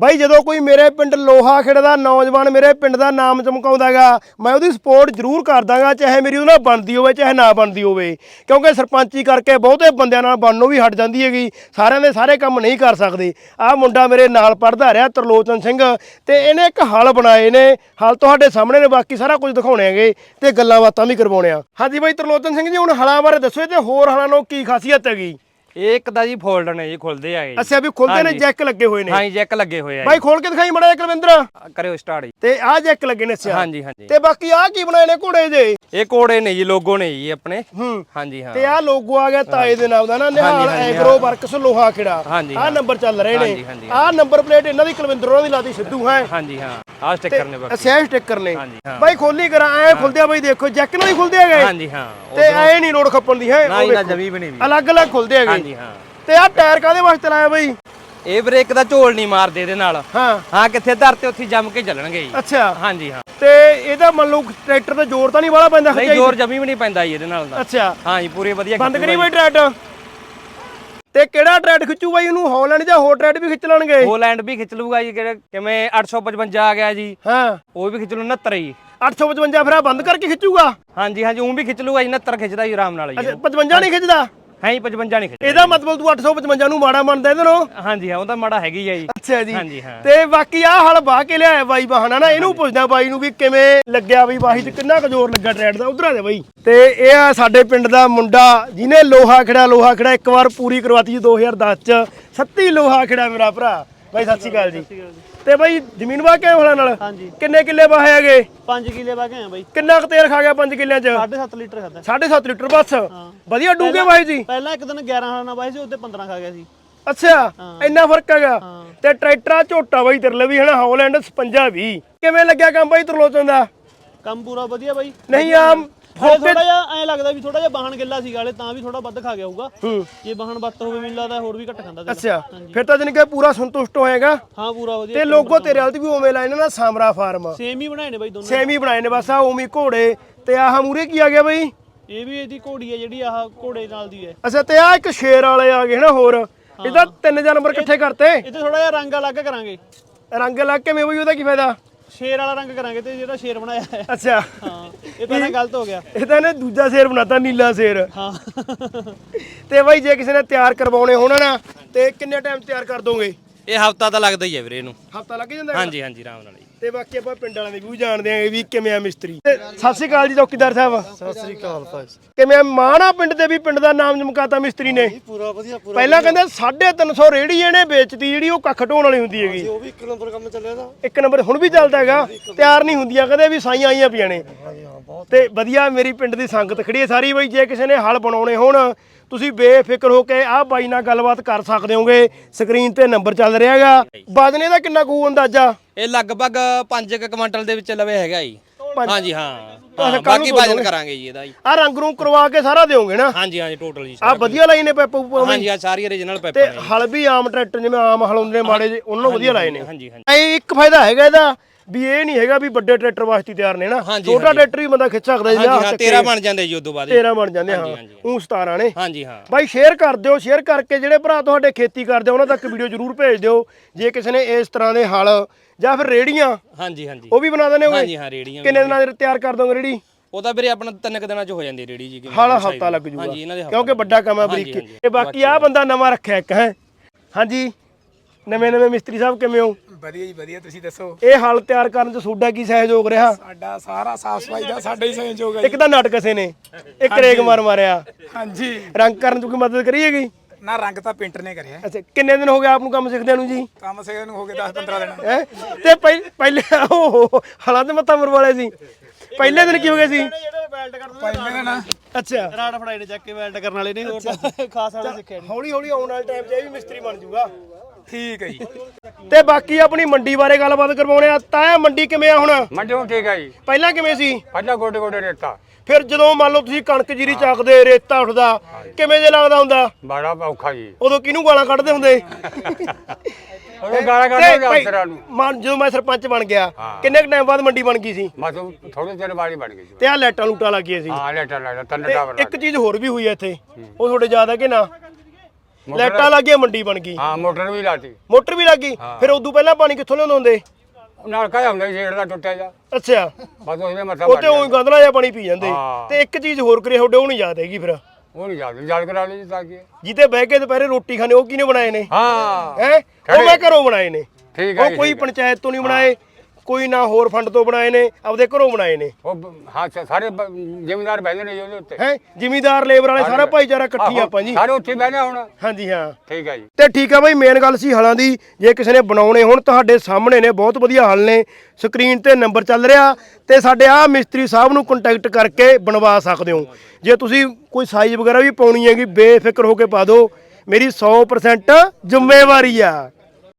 ਬਾਈ ਜਦੋਂ ਕੋਈ ਮੇਰੇ ਪਿੰਡ ਲੋਹਾ ਖੇਡਦਾ, ਨੌਜਵਾਨ ਮੇਰੇ ਪਿੰਡ ਦਾ ਨਾਮ ਚਮਕਾਉਂਦਾਗਾ, ਮੈਂ ਉਹਦੀ ਸਪੋਰਟ ਜ਼ਰੂਰ ਕਰਦਾਗਾ, ਚਾਹੇ ਮੇਰੀ ਉਹਨਾਂ ਬਣਦੀ ਹੋਵੇ, ਚਾਹੇ ਨਾ ਬਣਦੀ ਹੋਵੇ। ਕਿਉਂਕਿ ਸਰਪੰਚੀ ਕਰਕੇ ਬਹੁਤੇ ਬੰਦਿਆਂ ਨਾਲ ਬਣਨੋਂ ਵੀ ਹਟ ਜਾਂਦੀ ਹੈਗੀ, ਸਾਰਿਆਂ ਦੇ ਸਾਰੇ ਕੰਮ ਨਹੀਂ ਕਰ ਸਕਦੇ। ਆਹ ਮੁੰਡਾ ਮੇਰੇ ਨਾਲ ਪੜਦਾ ਰਿਹਾ, ਤਰਲੋਚਨ ਸਿੰਘ, ਤੇ ਇਹਨੇ ਇੱਕ ਹਲ ਬਣਾਏ ਨੇ। ਹਲ ਤੁਹਾਡੇ ਸਾਹਮਣੇ ਨੇ, ਬਾਕੀ ਸਾਰਾ ਕੁਝ ਦਿਖਾਉਣੇ ਹੈਗੇ, ਤੇ ਗੱਲਾਂ ਬਾਤਾਂ ਵੀ ਕਰਵਾਉਣੇ ਆ। ਹਾਂਜੀ ਬਾਈ ਤਰਲੋਚਨ ਸਿੰਘ ਜੀ, ਹੁਣ ਹਲਾਂ ਬਾਰੇ ਦੱਸੋ ਤੇ ਹੋਰ ਹਲਾਂ ਨੂੰ ਕੀ ਖਾਸੀਅਤ ਹੈਗੀ? ਇਹ ਇੱਕ ਦਾ ਜੀ ਫੋਲਡਰ ਨੇ ਜੀ ਖੁੱਲਦੇ ਆਏ ਜੀ। ਅੱਛਾ ਵੀ ਖੁੱਲਦੇ ਨੇ। ਜੈਕ ਲੱਗੇ ਹੋਏ ਨੇ। ਹਾਂ ਜੀ ਜੈਕ ਲੱਗੇ ਹੋਏ ਆ ਬਾਈ ਖੋਲ ਕੇ ਦਿਖਾਈ ਮੜਾ ਕੁਲਵਿੰਦਰ। ਜੀ। ਕਰਿਓ ਸਟਾਰਟ ਜੀ। ਤੇ ਆਹ ਜੈਕ ਲੱਗੇ ਨੇ ਅੱਛਾ। ਹਾਂਜੀ ਹਾਂਜੀ। ਤੇ ਬਾਕੀ ਆਹ ਕੀ ਬਣਾਏ ਨੇ ਘੋੜੇ ਦੇ ਇਹ ਕੋੜੇ ਨੇ ਜੀ ਲੋਗੋ ਨੇ ਜੀ ਆਪਣੇ। ਹੂੰ। ਹਾਂਜੀ ਹਾਂ। ਤੇ ਆਹ ਲੋਗੋ ਆ ਗਿਆ ਤਾਏ ਦੇ ਨਾਮ ਦਾ ਨਾ ਨਿਹਾਲ ਐਗਰੋ ਵਰਕਸ ਲੋਹਾ ਖੇੜਾ। ਆਹ। ਨੰਬਰ ਚੱਲ ਰਹੇ ਨੇ। ਆਹ ਨੰਬਰ ਪਲੇਟ ਇਹਨਾਂ ਦੀ ਕੁਲਵਿੰਦਰ ਉਹਨਾਂ ਦੀ ਲਾਤੀ ਸਿੱਧੂ ਹੈ। ਹਾਂਜੀ ਹਾਂ। ਆਹ ਸਟicker ਨੇ ਬਾਕੀ। ਅਸੈਸ਼ ਸਟicker ਨੇ। ਹਾਂਜੀ, ਹਾਂ। ਬਾਈ ਖੋਲੀ ਕਰਾਂ ਐ ਖੁੱਲਦੇ ਆ ਬਾਈ ਦੇਖੋ ਜੈਕ ਨਾਲ ਹੀ ਖੁੱਲਦੇ ਹੈਗੇ। ਹਾਂਜੀ ਹਾਂ ਤੇ ਐ ਨਹੀਂ ਰੋਡ ਖੱਪਣ ਦੀ ਹੈ ਨਾ ਇਹਨਾਂ ਜਮੀ ਵੀ ਅਲੱਗ-ਅਲੱਗ ਖੁੱਲਦੇ ਹੈਗੇ। ਹਾਂਜੀ ਹਾਂ। ਤੇ ਆਹ ਟਾਇਰ ਕਾਦੇ ਵਾਸਤੇ ਲਾਇਆ ਬਾਈ? ਇਹ ਬ੍ਰੇਕ ਦਾ ਝੋਲ ਨਹੀਂ ਮਾਰਦੇ ਇਹਦੇ ਨਾਲ। ਹਾਂ। ਹਾਂ ਕਿੱਥੇ ਧਰ ਤੇ ਉੱਥੇ ਜੰਮ ਕੇ ਚੱਲਣਗੇ ਜੀ। ਅੱਛਾ। ਹਾਂਜੀ ਹਾਂ। ਤੇ ਇਹਦਾ ਮੰਨ ਲਓ ਟਰੈਕਟਰ ਤੇ ਜ਼ੋਰ ਤਾਂ ਨਹੀਂ ਵਾਲਾ ਪੈਂਦਾ ਨਹੀਂ ਜ਼ੋਰ ਜਮੀ ਵੀ ਨਹੀਂ ਪੈਂਦਾ ਜੀ ਇਹਦੇ ਨਾਲ ਦਾ ਅੱਛਾ। ਹਾਂ ਜੀ ਪੂਰੀ ਵਧੀਆ ਬੰਦ ਕਰੀ। ਬਾਈ ਟਰੈਕਟਰ? ਤੇ ਕਿਹੜਾ ਟਰੈਕਟ ਖਿੱਚੂ ਬਾਈ ਉਹਨੂੰ ਹਾਲੈਂਡ ਜਾਂ ਹੋਰ ਟਰੈਕਟ ਵੀ ਖਿੱਚ ਲੈਣਗੇ? ਹੋਲੈਂਡ ਵੀ ਖਿੱਚ ਲੂਗਾ ਜੀ ਕਿਹੜੇ ਕਿਵੇਂ 855 ਆ ਗਿਆ ਜੀ। ਹਾਂ। ਉਹ ਵੀ ਖਿੱਚ ਲੂ 69 ਜੀ। 855 ਫਿਰ ਆਹ ਬੰਦ ਕਰਕੇ ਖਿੱਚੂਗਾ? ਹਾਂਜੀ ਹਾਂਜੀ ਉਹ ਵੀ ਖਿੱਚ ਲੂਗਾ ਜੀ 69 ਖਿੱਚਦਾ ਜੀ ਆਰਾਮ ਨਾਲ ਜੀ ਅੱਛਾ 55 ਨਹੀਂ ਖਿੱਚਦਾ? ਹਾਂ ਜੀ 55 ਨਹੀਂ ਖਿੱਚਦਾ ਇਹਦਾ ਮਤਲਬ ਤੂੰ 855 ਨੂੰ ਮਾੜਾ ਮੰਨਦਾ ਇਹਦੇ ਨੂੰ ਹਾਂਜੀ ਹਾਂ ਉਹ ਤਾਂ ਮਾੜਾ ਹੈਗੀ ਆ ਜੀ। ਅੱਛਾ ਜੀ। ਹਾਂਜੀ ਹਾਂ। ਤੇ ਬਾਕੀ ਆਹ ਹਲ ਬਾਹ ਕੇ ਲਿਆਇਆ ਬਾਈ ਬਹਾਨਾ ਨਾ ਇਹਨੂੰ ਪੁੱਛਦਾ ਬਾਈ ਨੂੰ ਵੀ ਕਿਵੇਂ ਲੱਗਿਆ ਬਈ ਬਾਹੀ ਚ ਕਿੰਨਾ ਕੁ ਜ਼ੋਰ ਲੱਗਾ ਟਰੈਡ ਦਾ? ਉਧਰ ਆ ਦੇ ਬਾਈ। ਤੇ ਇਹ ਆ ਸਾਡੇ ਪਿੰਡ ਦਾ ਮੁੰਡਾ ਜਿਹਨੇ ਲੋਹਾ ਖੜਾ ਲੋਹਾ ਖੜਾ ਇੱਕ ਵਾਰ ਪੂਰੀ ਕਰਵਾਤੀ ਜੀ 2010 ਚ। ਸੱਤੀ ਲੋਹਾ ਖੜਾ ਮੇਰਾ ਭਰਾ। ਬਾਈ ਸਤਿ ਸ਼੍ਰੀ ਅਕਾਲ ਜੀ। ਤੇ ਬਾਈ ਜ਼ਮੀਨ ਵਾਹ ਕੇ ਹੋਣਾ ਨਾਲ? ਹਾਂਜੀ। ਕਿੰਨੇ ਕਿੱਲੇ ਵਾਹੇ ਹੈਗੇ? 5 ਕਿੱਲੇ ਵਾ ਕੇ ਆ ਬਾਈ। ਕਿੰਨਾ ਕੁ ਤੇਲ ਖਾ ਗਿਆ 5 ਕਿੱਲਿਆਂ ਚ? 7.5 ਲੀਟਰ ਖਾਦਾ 7.5 ਲੀਟਰ ਬਸ। ਵਧੀਆ ਡੂੰਘੇ ਵਾਹੇ ਜੀ। ਪਹਿਲਾਂ ਇੱਕ ਦਿਨ 11 ਹਾਲਾਂ ਨਾਲ ਬਾਈ ਸੀ ਉੱਤੇ 15 ਖਾ ਗਿਆ ਸੀ। ਅੱਛਾ ਇੰਨਾ ਫ਼ਰਕ ਹੈਗਾ। ਤੇ ਟਰੈਕਟਰ ਝੋਟਾ ਬਾਈ ਤੇਰੇ ਲਈ ਵੀ ਹਨਾ ਹੌਲੈਂਡ 56 20 ਕਿਵੇਂ ਲੱਗਿਆ ਕੰਮ ਬਾਈ ਤਰਲੋਚਨ ਦਾ? ਕੰਮ ਪੂਰਾ ਵਧੀਆ ਬਾਈ। ਨਹੀਂ ਆਮ ਥੋੜਾ ਜਿਹਾ ਐ ਲੱਗਦਾ ਵੀ ਥੋੜਾ ਜਿਹਾ ਬਾਹਣ ਗਿੱਲਾ ਸੀ ਗਾਲੇ ਤਾਂ ਵੀ ਥੋੜਾ ਵੱਧ ਖਾ ਗਿਆ ਹੋਊਗਾ। ਹੂੰ। ਜੇ ਬਾਹਣ ਵੱਤ ਹੋਵੇ ਮੈਨੂੰ ਲੱਗਦਾ ਹੋਰ ਵੀ ਘੱਟ ਖਾਂਦਾ ਤੇਲ। ਅੱਛਾ ਫਿਰ ਤਾਂ ਜਨ ਕਿ ਪੂਰਾ ਸੰਤੁਸ਼ਟ ਹੋਏਗਾ। ਹਾਂ ਪੂਰਾ ਵਧੀਆ ਤੇ ਲੋਗੋ ਤੇਰੇ ਵਾਲ ਤੇ ਵੀ ਉਵੇਂ ਲਾਏ ਨੇ ਨਾ ਸਾਮਰਾ ਫਾਰਮ। ਸੇਮ ਹੀ ਬਣਾਏ ਨੇ ਬਾਈ ਦੋਨੋਂ। ਸੇਮ ਹੀ ਬਣਾਏ ਨੇ ਬਸ ਆ ਉਵੇਂ ਹੀ ਘੋੜੇ। ਤੇ ਆਹ ਮੂਰੇ ਕੀ ਆ ਗਿਆ ਬਾਈ? ਇਹ ਵੀ ਇਹਦੀ ਘੋੜੀ ਹੈ ਜਿਹੜੀ ਆਹ ਘੋੜੇ ਨਾਲ ਦੀ ਹੈ। ਅੱਛਾ ਤੇ ਆ ਇੱਕ ਸ਼ੇਰ ਵਾਲੇ ਆ ਗਏ ਨਾ ਹੋਰ। ਇਹਦਾ ਤਿੰਨ ਜਾਨਵਰ ਇਕੱਠੇ ਕਰਤੇ। ਇਹ ਤੇ ਥੋੜਾ ਜਿਹਾ ਰੰਗ ਅਲੱਗ ਕਰਾਂਗੇ। ਰੰਗ ਲੱਗ ਕੇ ਮੈਂ ਬਈ ਉਹਦਾ ਕੀ ਫਾਇਦਾ? ਸ਼ੇਰ ਵਾਲਾ ਰੰਗ ਕਰਾਂਗੇ ਤੇ ਜਿਹੜਾ ਸ਼ੇਰ ਬਣਾਇਆ ਹੈ ਅੱਛਾ। ਹਾਂ ਇਹ ਤਾਂ ਨਾ ਗਲਤ ਹੋ ਗਿਆ। ਇਹ ਤਾਂ ਇਹਨੇ ਦੂਜਾ ਸ਼ੇਰ ਬਣਾਤਾ ਨੀਲਾ ਸ਼ੇਰ। ਹਾਂ। ਤੇ ਬਾਈ ਜੇ ਕਿਸੇ ਨੇ ਤਿਆਰ ਕਰਵਾਉਣੇ ਹੋਣ ਨਾ ਤੇ ਕਿੰਨੇ ਟਾਈਮ ਤਿਆਰ ਕਰ ਦੋਗੇ? ਇਹ ਹਫਤਾ ਤਾਂ ਲੱਗਦਾ ਹੀ ਹੈ ਵੀਰੇ ਇਹਨੂੰ। ਹਫਤਾ ਲੱਗ ਜਾਂਦਾ? ਹਾਂਜੀ ਹਾਂਜੀ ਆਰਾਮ ਨਾਲ ਜੀ ਤੇ ਬਾਕੀ ਆਪਾਂ ਪਿੰਡ ਵਾਲਿਆਂ ਦੇ ਵੀ ਜਾਣਦੇ ਆਂਗੇ ਵੀ ਕਿਵੇਂ ਆ ਮਿਸਤਰੀ। ਤੇ ਸਤਿ ਸ਼੍ਰੀ ਅਕਾਲ ਜੀ ਚੌਕੀਦਾਰ ਸਾਹਿਬ। ਸਤਿ ਸ੍ਰੀ ਅਕਾਲ ਭਾਈ ਕਿਵੇਂ ਆ? ਮਾਣਾ ਪਿੰਡ ਦੇ ਵੀ ਪਿੰਡ ਦਾ ਨਾਮ ਚਮਕਾਤਾ ਮਿਸਤਰੀ ਨੇ। ਪੂਰਾ ਵਧੀਆ ਪੂਰਾ ਪਹਿਲਾਂ ਕਹਿੰਦੇ 350 ਰੇੜੀ ਇਹਨੇ ਵੇਚਤੀ ਜਿਹੜੀ ਉਹ ਕੱਖ ਢੋਣ ਵਾਲੀ ਹੁੰਦੀ ਹੈਗੀ। ਉਹ ਵੀ ਇੱਕ ਨੰਬਰ ਕੰਮ ਚੱਲਿਆ ਦਾ ਇੱਕ ਨੰਬਰ ਹੁਣ ਵੀ ਚੱਲਦਾ ਹੈਗਾ ਤਿਆਰ ਨਹੀਂ ਹੁੰਦੀਆਂ ਕਦੇ ਵੀ ਸਾਈਆਂ ਆਈਆਂ ਪਈਆਂ ਨੇ। ਤੇ ਵਧੀਆ ਮੇਰੀ ਪਿੰਡ ਦੀ ਸੰਗਤ ਖੜੀ ਹੈ ਸਾਰੀ ਬਈ ਜੇ ਕਿਸੇ ਨੇ ਹਲ ਬਣਾਉਣੇ ਹੋਣ ਤੁਸੀਂ ਬੇਫਿਕਰ ਹੋ ਕੇ ਆਹ ਬਾਈ ਨਾਲ ਗੱਲਬਾਤ ਕਰ ਸਕਦੇ ਹੋਗੇ। ਸਕਰੀਨ ਤੇ ਨੰਬਰ ਚੱਲ ਰਿਹਾ ਹੈਗਾ। ਵਜਨ ਇਹਦਾ ਕਿੰਨਾ ਕੁ ਅੰਦਾਜ਼ਾ? ਇਹ ਲਗਭਗ 5 ਕੁਇੰਟਲ ਦੇ ਵਿੱਚ ਲਵੇ ਹੈਗਾ ਜੀ। ਹਾਂਜੀ ਹਾਂ। ਬਾਕੀ ਵਜਨ। ਕਰਾਂਗੇ ਜੀ ਇਹਦਾ ਜੀ। ਆਹ ਰੰਗ ਨੂੰ ਕਰਵਾ ਕੇ ਸਾਰਾ ਦਿਓਗੇ ਨਾ? ਹਾਂਜੀ ਹਾਂਜੀ ਟੋਟਲ ਜੀ ਆਹ ਵਧੀਆ ਲਾਈ ਨੇ ਪੈਪ ਹਾਂਜੀ ਆ ਸਾਰੀ ਓਰੀਜਨਲ ਤੇ ਪੈਪਰ ਨੇ ਹਲ ਵੀ ਆਮ ਟਰੈਕਟਰ ਜਿਵੇਂ ਆਮ ਹਲ ਹੁੰਦੇ ਨੇ ਮਾੜੇ ਜਿਹੇ ਉਹਨਾਂ ਨੂੰ ਵਧੀਆ ਲਾਏ ਨੇ। ਹਾਂਜੀ ਹਾਂਜੀ। ਇੱਕ ਫਾਇਦਾ ਹੈਗਾ ਇਹਦਾ। ਵੀ ਇਹ ਨਹੀਂ ਹੈਗਾ ਵੀ ਵੱਡੇ ਟਰੈਕਟਰ ਵਾਸਤੇ ਤਿਆਰ ਨੇ ਨਾ। ਛੋਟਾ ਟਰੈਕਟਰ ਵੀ ਬੰਦਾ ਖਿੱਚ ਸਕਦਾ ਜੀ ਹਾਂ 13 ਬਣ ਜਾਂਦੇ ਜੀ ਉਦੋਂ ਬਾਅਦ ਜੀ। 13 ਬਣ ਜਾਂਦੇ ਹਾਂ। ਉਹ 17 ਨੇ। ਹਾਂਜੀ ਹਾਂ। ਬਾਈ ਸ਼ੇਅਰ ਕਰ ਦਿਓ ਸ਼ੇਅਰ ਕਰਕੇ ਜਿਹੜੇ ਭਰਾ ਤੁਹਾਡੇ ਖੇਤੀ ਕਰਦੇ ਆ, ਉਹਨਾਂ ਤੱਕ ਵੀਡੀਓ ਜ਼ਰੂਰ ਭੇਜ ਦਿਓ। ਜੇ ਕਿਸੇ ਨੇ ਇਸ ਤਰ੍ਹਾਂ ਦੇ ਹਲ ਜਾਂ ਫਿਰ ਰੇੜੀਆਂ ਹਾਂਜੀ ਹਾਂਜੀ। ਉਹ ਵੀ ਬਣਾ ਦਿੰਦੇ ਹੋਗੇ? ਹਾਂਜੀ ਹਾਂ ਰੇੜੀਆਂ ਕਿੰਨੇ ਦਿਨਾਂ ਦੇ ਤਿਆਰ ਕਰ ਦੋਗੇ ਰੇੜੀ ਉਹ ਤਾਂ ਵੀਰੇ ਆਪਣਾ ਤਿੰਨ ਕੁ ਦਿਨਾਂ ਚ ਹੋ ਜਾਂਦੀ ਰੇੜੀ ਜੀ ਹਾਲਾ ਹਫਤਾ ਲੱਗ ਜੂਗਾ। ਹਾਂਜੀ ਇਹਨਾਂ ਦੇ ਹਫ਼ਤਾ ਕਿਉਂਕਿ ਵੱਡਾ ਕੰਮ ਹੈ ਬਰੀਕ। ਤੇ ਬਾਕੀ ਆਹ ਬੰਦਾ ਨਵਾਂ ਰੱਖਿਆ ਇੱਕ ਹੈ। ਹਾਂਜੀ। ਨਵੇਂ ਨਵੇਂ ਮਿਸਤਰੀ ਸਾਹਿਬ ਕਿਵੇਂ ਹੋ? ਵਧੀਆ ਜੀ ਵਧੀਆ ਤੁਸੀਂ ਦੱਸੋ? ਇਹ ਹਲ ਤਿਆਰ ਕਰਨ ਚ ਤੁਹਾਡਾ ਕੀ ਸਹਿਯੋਗ ਰਿਹਾ? ਸਾਡਾ ਸਾਰਾ ਸਾਫ਼ ਸਫ਼ਾਈ ਦਾ ਸਾਡਾ ਹੀ ਸਹਿਯੋਗ ਹੈ ਇੱਕ ਤਾਂ ਨਾਟਕ ਸੇ ਨੇ ਇੱਕ ਰੇਗ ਮਾਰ ਮਾਰਿਆ। ਹਾਂਜੀ। ਰੰਗ ਕਰਨ ਚ ਕੋਈ ਮਦਦ ਕਰੀ ਹੈਗੀ? ਨਾ ਰੰਗ ਤਾਂ ਪੇਂਟਰ ਨੇ ਕਰਿਆ। ਅੱਛਾ ਕਿੰਨੇ ਦਿਨ ਹੋ ਗਏ ਆਪ ਨੂੰ ਕੰਮ ਸਿੱਖਦਿਆਂ ਨੂੰ ਜੀ? ਕੰਮ ਸੇ ਨੂੰ ਹੋ ਗਏ 10 15 ਦਿਨ। ਹੈਂ? ਤੇ ਪਹਿ- ਪਹਿਲੇ ਉਹ ਹਲਾਂ ਦੇ ਮੱਥਾ ਮਰਵਾਲੇ ਸੀ। ਪਹਿਲੇ ਦਿਨ ਕੀ ਹੋ ਗਿਆ ਸੀ? ਜਿਹੜੇ ਵੈਲਡ ਕਰਦੇ ਪਹਿਲੇ ਦਿਨ ਨਾ ਅੱਛਾ। ਰਾੜ ਫੜਾਈ ਨੇ ਚੱਕ ਕੇ ਵੈਲਡ ਕਰਨ ਵਾਲੇ ਨਹੀਂ ਹੋਰ ਤਾਂ ਖਾਸ ਵਾਲੇ ਸਿੱਖਿਆ ਨਹੀਂ ਹੌਲੀ ਹੌਲੀ ਆਉਣ ਵਾਲੇ ਟਾਈਮ 'ਚ ਇਹ ਵੀ ਮਿਸਤਰੀ ਬਣ ਜਾਊਗਾ ਠੀਕ ਹੈ ਜੀ। ਤੇ ਬਾਕੀ ਆਪਣੀ ਮੰਡੀ ਬਾਰੇ ਗੱਲਬਾਤ ਕਰਵਾਉਣੇ ਆ। ਤਾਂ ਮੰਡੀ ਕਿਵੇਂ ਆ ਹੁਣ? ਮੰਡੀੋਂ ਠੀਕ ਹੈ ਜੀ। ਪਹਿਲਾਂ ਕਿਵੇਂ ਸੀ? ਪਹਿਲਾਂ ਗੋਡੇ ਗੋਡੇ ਰੇਤਾ। ਫਿਰ ਜਦੋਂ ਮੰਨ ਲਓ ਤੁਸੀਂ ਕਣਕ ਜੀਰੀ ਚੱਕਦੇ ਰੇਤਾ ਉੱਠਦਾ ਕਿਵੇਂ ਜੇ ਲੱਗਦਾ ਹੁੰਦਾ? ਬੜਾ ਔਖਾ ਜੀ। ਉਦੋਂ ਕਿਹਨੂੰ ਗਾਲਾਂ ਕੱਢਦੇ ਹੁੰਦੇ? ਉਹ ਗਾਲਾਂ ਕੱਢਦੇ ਅਫਸਰਾਂ ਨੂੰ। ਮੰਨ ਜਦੋਂ ਮੈਂ ਸਰਪੰਚ ਬਣ ਗਿਆ ਕਿੰਨੇ ਕੁ ਟਾਈਮ ਬਾਅਦ ਮੰਡੀ ਬਣ ਗਈ ਸੀ? ਮਤਲਬ ਥੋੜੇ ਦਿਨ ਬਾਅਦ ਹੀ ਬਣ ਗਈ ਜੀ ਤੇ ਆ ਲਾਈਟਾਂ ਲੂਟਾਂ ਲੱਗੀਆਂ ਸੀ। ਹਾਂ ਲੈਟਰ ਲੈਟਰ ਤਿੰਨ ਟਾਵਰ ਇੱਕ ਚੀਜ਼ ਹੋਰ ਵੀ ਹੋਈ ਹੈ ਇੱਥੇ। ਉਹ ਤੁਹਾਡੇ ਯਾਦ ਹੈ ਕਿ ਨਾ? ਲਾਈਟਾਂ ਲੱਗੀਆਂ ਮੰਡੀ ਬਣ ਗਈ। ਹਾਂ ਮੋਟਰ ਵੀ ਲਾਤੀ। ਮੋਟਰ ਵੀ ਲੱਗ? ਗਈ ਫਿਰ ਉਦੋਂ ਪਹਿਲਾਂ ਪਾਣੀ ਕਿੱਥੋਂ ਲਿਆਉਂਦੇ? ਹੁੰਦੇ ਨਾਲ ਕਾਇਆ ਹੁੰਦਾ ਸੀ ਦਾ ਟੁੱਟਿਆ ਜਾ ਅੱਛਾ। ਬਸ ਉਹਨੇ ਮੱਥਾ ਉਹ ਤੇ ਉਹੀ ਗੰਦਲਾ ਜਿਹਾ ਪਾਣੀ ਪੀ ਜਾਂਦੇ। ਤੇ ਇੱਕ ਚੀਜ਼ ਹੋਰ ਕਰੇ ਤੁਹਾਡੇ ਉਹ ਨਹੀਂ ਯਾਦ ਹੈਗੀ ਫਿਰ। ਉਹ ਨਹੀਂ ਯਾਦ ਯਾਦ ਕਰਾ ਲਈ ਤਾਂ ਕਿ। ਜਿੱਤੇ ਬਹਿ ਕੇ ਦੁਪਹਿਰੇ ਰੋਟੀ ਖਾਣੇ ਉਹ ਕਿਹਨੇ ਬਣਾਏ ਨੇ? ਹਾਂ। ਹੈ? ਉਹ ਮੈਂ ਘਰੋਂ ਬਣਾਏ ਨੇ। ਠੀਕ ਹੈ ਉਹ ਕੋਈ। ਪੰਚਾਇਤ ਤੋਂ ਨਹੀਂ ਬਣਾਏ। ਕੋਈ ਨਾ ਹੋਰ ਫੰਡ ਤੋਂ ਬਣਾਏ ਨੇ ਆਪਦੇ ਘਰੋਂ ਬਣਾਏ ਨੇ। ਉਹ ਬ- ਹਾਂ ਸ- ਸਾਰੇ ਜ਼ਿਮੀਂਦਾਰ ਬਹਿੰਦੇ ਨੇ ਜੀ ਉਹਦੇ ਉੱਤੇ। ਹੈ? ਜ਼ਿਮੀਦਾਰ ਲੇਬਰ ਵਾਲੇ ਸਾਰਾ ਭਾਈਚਾਰਾ ਇਕੱਠੀ ਆਹੋ, ਆਪਾਂ ਜੀ। ਸਾਰੇ ਉੱਥੇ ਬਹਿੰਦੇ ਹੁਣ। ਹਾਂਜੀ ਹਾਂ। ਠੀਕ ਹੈ ਜੀ। ਤੇ ਠੀਕ ਆ ਬਾਈ ਮੇਨ ਗੱਲ ਸੀ ਹਲਾਂ ਦੀ। ਜੇ ਕਿਸੇ ਨੇ ਬਣਾਉਣੇ ਹੁਣ ਤੁਹਾਡੇ ਸਾਹਮਣੇ ਨੇ ਬਹੁਤ ਵਧੀਆ ਹਲ ਨੇ। ਸਕਰੀਨ ਤੇ ਨੰਬਰ ਚੱਲ ਰਿਹਾ ਤੇ ਸਾਡੇ ਆ ਮਿਸਤਰੀ ਸਾਹਿਬ ਨੂੰ ਕੰਟੈਕਟ ਕਰਕੇ ਬਣਵਾ ਸਕਦੇ ਹੋ। ਜੇ ਤੁਸੀਂ ਕੋਈ ਸਾਈਜ਼ ਵਗੈਰਾ ਵੀ ਪਾਉਣੀ ਹੈਗੀ ਬੇਫਿਕਰ ਹੋ ਕੇ ਪਾ ਦਿਓ। ਮੇਰੀ 100% ਜ਼ਿੰਮੇਵਾਰੀ ਆ।